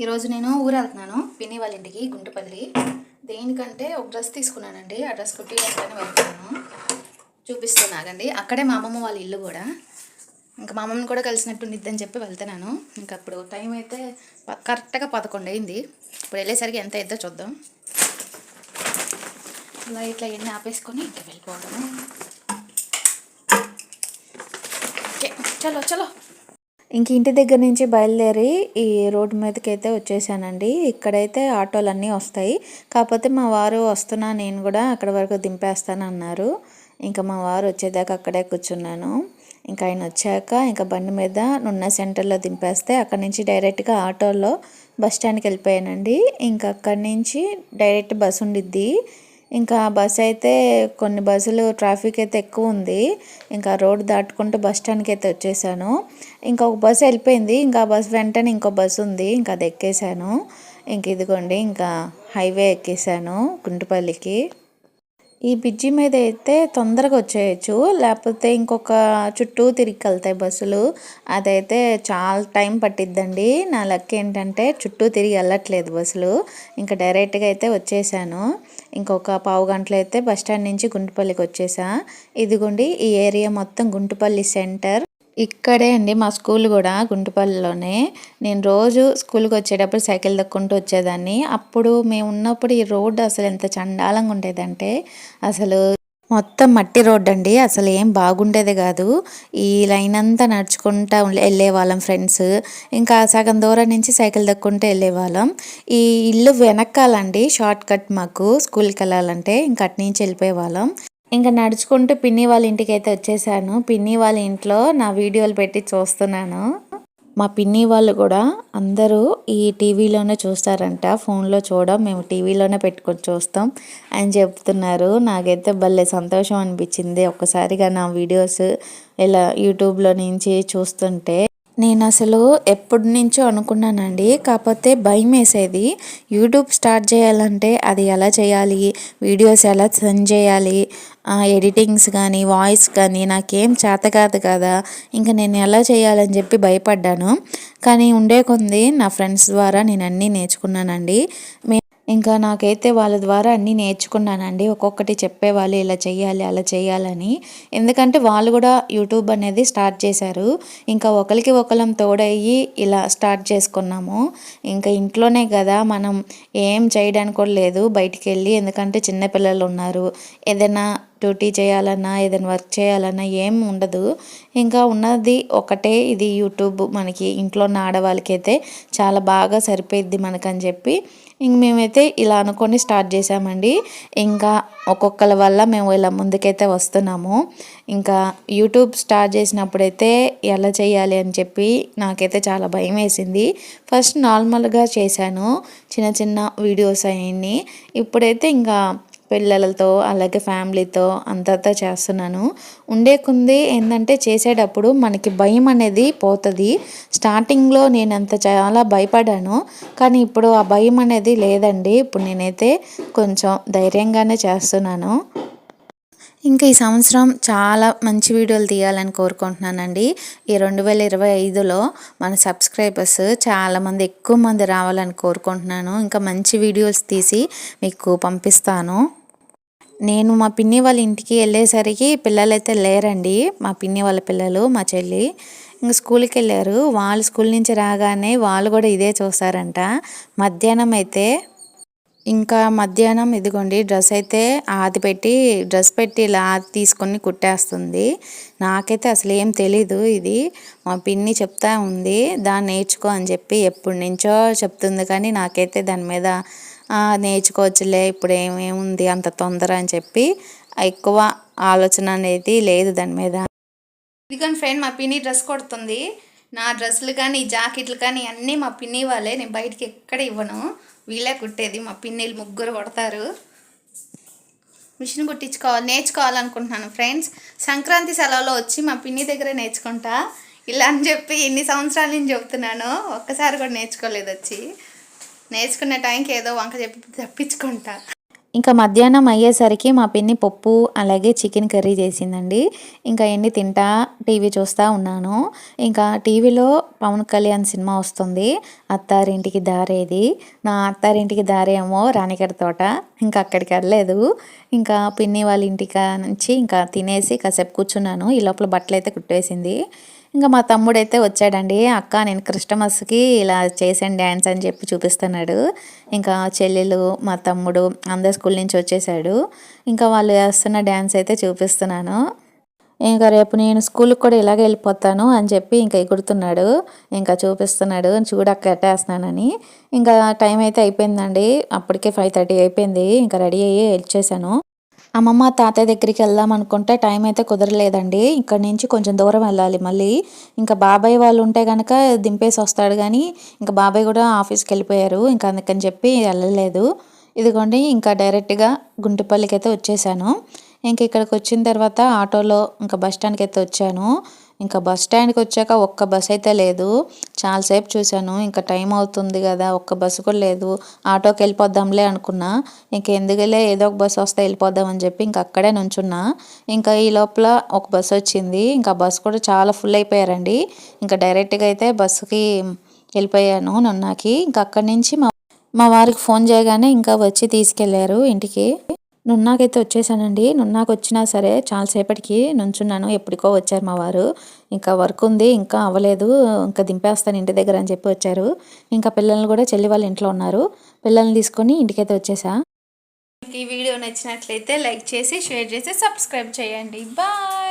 ఈరోజు నేను ఊరు వెళ్తున్నాను పిన్ని వాళ్ళ ఇంటికి గుంటుపల్లి. దేనికంటే ఒక డ్రెస్ తీసుకున్నానండి. ఆ డ్రెస్ కుట్టించడానికి వెళ్తున్నాను చూపిస్తున్నాగండి అక్కడే మా అమ్మమ్మ వాళ్ళ ఇల్లు కూడా. ఇంకా మా అమ్మమ్మని కూడా కలిసినట్టు నిద్దని చెప్పి వెళ్తున్నాను. ఇంకా అప్పుడు టైం అయితే ప- కరెక్ట్గా పదకొండు అయింది. ఇప్పుడు వెళ్ళేసరికి ఎంత అయిద్దో చూద్దాం. ఇలా ఇట్లా ఎన్ని ఆపేసుకొని ఇంకా వెళ్ళిపోవడము ఓకే చలో చలో. ఇంక ఇంటి దగ్గర నుంచి బయలుదేరి ఈ రోడ్డు మీదకి అయితే వచ్చేసానండి. ఇక్కడైతే ఆటోలు అన్నీ వస్తాయి. కాకపోతే మా వారు వస్తున్నా నేను కూడా అక్కడ వరకు దింపేస్తాను అన్నారు ఇంకా మా వారు వచ్చేదాకా అక్కడే కూర్చున్నాను. ఇంకా ఆయన వచ్చాక ఇంకా బండి మీద నున్న సెంటర్లో దింపేస్తే అక్కడి నుంచి డైరెక్ట్గా ఆటోలో బస్ స్టాండ్కి వెళ్ళిపోయానండి. ఇంకా అక్కడి నుంచి డైరెక్ట్ బస్ ఉండిద్ది. ఇంకా బస్ అయితే కొన్ని బస్సులు ట్రాఫిక్ అయితే ఎక్కువ ఉంది. ఇంకా రోడ్ దాటుకుంటూ బస్ స్టాండ్కి అయితే వచ్చేసాను. ఇంకా ఒక బస్సు వెళ్ళిపోయింది. ఇంకా బస్ వెంటనే ఇంకో బస్సు ఉంది. ఇంకా అది ఎక్కేసాను. ఇంక ఇదిగోండి ఇంకా హైవే ఎక్కేసాను గుంటుపల్లికి. ఈ బ్రిడ్జి మీద అయితే తొందరగా వచ్చేయచ్చు. లేకపోతే ఇంకొక చుట్టూ తిరిగి వెళ్తాయి బస్సులు. అదైతే చాలా టైం పట్టిద్దండి. నా లెక్క ఏంటంటే చుట్టూ తిరిగి వెళ్ళట్లేదు బస్సులు. ఇంకా డైరెక్ట్గా అయితే వచ్చేసాను. ఇంకొక పావు గంటలో అయితే బస్ స్టాండ్ నుంచి గుంటుపల్లికి వచ్చేసా. ఇదిగోండి ఈ ఏరియా మొత్తం గుంటుపల్లి సెంటర్. ఇక్కడే అండి మా స్కూల్ కూడా గుంటుపల్లిలోనే. నేను రోజు స్కూల్కి వచ్చేటప్పుడు సైకిల్ దక్కుంటూ వచ్చేదాన్ని. అప్పుడు మేము ఉన్నప్పుడు ఈ రోడ్డు అసలు ఎంత చండాలంగా ఉండేదంటే అసలు మొత్తం మట్టి రోడ్డు అండి అసలు ఏం బాగుండేది కాదు. ఈ లైన్ అంతా నడుచుకుంటా వెళ్ళే వాళ్ళం ఫ్రెండ్స్. ఇంకా సగం దూరం నుంచి సైకిల్ దక్కుంటూ వెళ్ళే వాళ్ళం ఈ ఇల్లు వెనకాలండి షార్ట్ కట్ మాకు స్కూల్కి వెళ్ళాలంటే ఇంకా అటు నుంచి వెళ్ళిపోయే వాళ్ళం ఇంకా నడుచుకుంటూ పిన్ని వాళ్ళ ఇంటికి అయితే వచ్చేసాను. పిన్ని వాళ్ళ ఇంట్లో నా వీడియోలు పెట్టి చూస్తున్నాను. మా పిన్ని వాళ్ళు కూడా అందరూ ఈ టీవీలోనే చూస్తారంట. ఫోన్లో చూడం మేము టీవీలోనే పెట్టుకొని చూస్తాం అని చెప్తున్నారు. నాకైతే భలే సంతోషం అనిపించింది. ఒక్కసారిగా నా వీడియోస్ ఇలా యూట్యూబ్లో నుంచి చూస్తుంటే నేను అసలు ఎప్పటి నుంచో అనుకున్నానండి. కాకపోతే భయం వేసేది యూట్యూబ్ స్టార్ట్ చేయాలంటే అది ఎలా చేయాలి? వీడియోస్ ఎలా సెండ్ చేయాలి? ఎడిటింగ్స్ కానీ వాయిస్ కానీ నాకేం చేత కాదు కదా. ఇంకా నేను ఎలా చేయాలని చెప్పి భయపడ్డాను. కానీ ఉండే కొంది నా ఫ్రెండ్స్ ద్వారా నేను అన్నీ నేర్చుకున్నానండి. మే ఇంకా నాకైతే వాళ్ళ ద్వారా అన్నీ నేర్చుకున్నానండి. ఒక్కొక్కటి చెప్పేవాళ్ళు ఇలా చేయాలి అలా చేయాలని ఎందుకంటే వాళ్ళు కూడా యూట్యూబ్ అనేది స్టార్ట్ చేశారు. ఇంకా ఒకరికి ఒకరం తోడయ్యి ఇలా స్టార్ట్ చేసుకున్నాము. ఇంకా ఇంట్లోనే కదా మనం ఏం చేయడానికి కూడా లేదు బయటికి వెళ్ళి ఎందుకంటే చిన్నపిల్లలు ఉన్నారు. ఏదైనా డ్యూటీ చేయాలన్నా ఏదైనా వర్క్ చేయాలన్నా ఏం ఉండదు. ఇంకా ఉన్నది ఒకటే ఇది యూట్యూబ్ మనకి ఇంట్లో ఉన్న ఆడవాళ్ళకైతే చాలా బాగా సరిపోయిద్ది మనకని చెప్పి ఇంక మేమైతే ఇలా అనుకొని స్టార్ట్ చేసామండి ఇంకా ఒక్కొక్కరి వల్ల మేము ఇలా ముందుకైతే వస్తున్నాము. ఇంకా యూట్యూబ్ స్టార్ట్ చేసినప్పుడైతే ఎలా చేయాలి అని చెప్పి నాకైతే చాలా భయం వేసింది. ఫస్ట్ నార్మల్గా చేశాను. చిన్న చిన్న వీడియోస్ అవన్నీ. ఇప్పుడైతే ఇంకా పిల్లలతో అలాగే ఫ్యామిలీతో అంతంతా చేస్తున్నాను. ఉండే కొంది ఏంటంటే చేసేటప్పుడు మనకి భయం అనేది పోతుంది. స్టార్టింగ్లో నేను అంత చాలా భయపడాను. కానీ ఇప్పుడు ఆ భయం అనేది లేదండి. ఇప్పుడు నేనైతే కొంచెం ధైర్యంగానే చేస్తున్నాను. ఇంకా ఈ సంవత్సరం చాలా మంచి వీడియోలు తీయాలని కోరుకుంటున్నానండి. ఈ రెండు వేల ఇరవై ఐదులో మన సబ్స్క్రైబర్స్ చాలామంది ఎక్కువ మంది రావాలని కోరుకుంటున్నాను. ఇంకా మంచి వీడియోస్ తీసి మీకు పంపిస్తాను. నేను మా పిన్ని వాళ్ళ ఇంటికి వెళ్ళేసరికి పిల్లలైతే లేరండి. మా పిన్ని వాళ్ళ పిల్లలు మా చెల్లి ఇంక స్కూల్కి వెళ్ళారు. వాళ్ళు స్కూల్ నుంచి రాగానే వాళ్ళు కూడా ఇదే చూస్తారంట. మధ్యాహ్నం అయితే ఇంకా మధ్యాహ్నం ఇదిగోండి డ్రెస్ అయితే ఆది పెట్టి డ్రెస్ పెట్టి ఇలా ఆది తీసుకొని కుట్టేస్తుంది. నాకైతే అసలు ఏం తెలీదు ఇది. మా పిన్ని చెప్తా ఉంది దాన్ని నేర్చుకో అని చెప్పి ఎప్పటి నుంచో చెప్తుంది కానీ నాకైతే దాని మీద నేర్చుకోవచ్చులే ఇప్పుడు ఏమేముంది అంత తొందర అని చెప్పి ఎక్కువ ఆలోచన అనేది లేదు దాని మీద. ఇదిగోండి ఫ్రెండ్ మా పిన్ని డ్రెస్ కొడుతుంది. నా డ్రెస్సులు కానీ జాకెట్లు కానీ అన్నీ మా పిన్ని వాళ్ళే. నేను బయటికి ఎక్కడ ఇవ్వను. వీళ్ళే కుట్టేది. మా పిన్నిలు ముగ్గురు కొడతారు. మిషన్ కుట్టించుకోవాలి నేర్చుకోవాలనుకుంటున్నాను ఫ్రెండ్స్. సంక్రాంతి సెలవులో వచ్చి మా పిన్ని దగ్గరే నేర్చుకుంటా. ఇలా అని చెప్పి ఎన్ని సంవత్సరాల నుంచి చెబుతున్నాను. ఒక్కసారి కూడా నేర్చుకోలేదు వచ్చి. నేర్చుకునే టైంకి ఏదో వంక చెప్పి తప్పించుకుంటా. ఇంకా మధ్యాహ్నం అయ్యేసరికి మా పిన్ని పప్పు అలాగే చికెన్ కర్రీ చేసిందండి. ఇంకా ఎన్ని తింటా టీవీ చూస్తూ ఉన్నాను. ఇంకా టీవీలో పవన్ కళ్యాణ్ సినిమా వస్తుంది. అత్తారింటికి దారేది. నా అత్తారింటికి దారేమో రాణిగడ తోట. ఇంకా అక్కడికి వెళ్ళలేదు. ఇంకా పిన్ని వాళ్ళ ఇంటికా నుంచి ఇంకా తినేసి కాసేపు కూర్చున్నాను. ఈ లోపల బట్టలు అయితే కుట్టేసింది. ఇంకా మా తమ్ముడైతే వచ్చాడండి. అక్క నేను క్రిస్టమస్కి ఇలా చేశాను డ్యాన్స్ అని చెప్పి చూపిస్తున్నాడు. ఇంకా చెల్లెలు మా తమ్ముడు అందరు స్కూల్ నుంచి వచ్చేసాడు. ఇంకా వాళ్ళు వేస్తున్న డ్యాన్స్ అయితే చూపిస్తున్నాను. ఇంకా రేపు నేను స్కూల్కి కూడా ఇలాగే వెళ్ళిపోతాను అని చెప్పి ఇంకా ఎగురుతున్నాడు. ఇంకా చూపిస్తున్నాడు. చూడక్క ఎట్టేస్తున్నానని. ఇంకా టైం అయితే అయిపోయిందండి. అప్పటికే ఫైవ్ థర్టీ అయిపోయింది. ఇంకా రెడీ అయ్యి వచ్చేసాను అమ్మమ్మ తాతయ్య దగ్గరికి వెళ్దాం అనుకుంటే టైం అయితే కుదరలేదండి. ఇక్కడ నుంచి కొంచెం దూరం వెళ్ళాలి మళ్ళీ. ఇంకా బాబాయ్ వాళ్ళు ఉంటే కనుక దింపేసి వస్తాడు కానీ ఇంకా బాబాయ్ కూడా ఆఫీస్కి వెళ్ళిపోయారు. ఇంకా అందుకని చెప్పి వెళ్ళలేదు. ఇదిగోండి ఇంకా డైరెక్ట్గా గుంటుపల్లికి అయితే వచ్చేసాను. ఇంక ఇక్కడికి వచ్చిన తర్వాత ఆటోలో ఇంకా బస్ స్టాండ్కి అయితే వచ్చాను. ఇంకా బస్ స్టాండ్కి వచ్చాక ఒక్క బస్ అయితే లేదు. చాలాసేపు చూశాను. ఇంకా టైం అవుతుంది కదా ఒక్క బస్సు కూడా లేదు. ఆటోకి వెళ్ళిపోద్దాంలే అనుకున్నా. ఇంకా ఎందుకులే ఏదో ఒక బస్సు వస్తే వెళ్ళిపోద్దాం అని చెప్పి ఇంకా అక్కడే నుంచున్నా. ఇంకా ఈ లోపల ఒక బస్సు వచ్చింది. ఇంకా బస్సు కూడా చాలా ఫుల్ అయిపోయారండి. ఇంకా డైరెక్ట్గా అయితే బస్సుకి వెళ్ళిపోయాను నన్నాకి. ఇంకా అక్కడి నుంచి మా మా వారికి ఫోన్ చేయగానే ఇంకా వచ్చి తీసుకెళ్ళారు ఇంటికి. నున్నాకైతే వచ్చేసానండి. నున్నాకు వచ్చినా సరే చాలాసేపటికి నుంచున్నాను. ఎప్పటికో వచ్చారు మా వారు. ఇంకా వర్క్ ఉంది ఇంకా అవ్వలేదు ఇంకా దింపేస్తాను ఇంటి దగ్గర అని చెప్పి వచ్చారు. ఇంకా పిల్లల్ని కూడా చెల్లి వాళ్ళ ఇంట్లో ఉన్నారు. పిల్లల్ని తీసుకొని ఇంటికైతే వచ్చేసా. ఈ వీడియో నచ్చినట్లయితే లైక్ చేసి షేర్ చేసి సబ్స్క్రైబ్ చేయండి. బాయ్!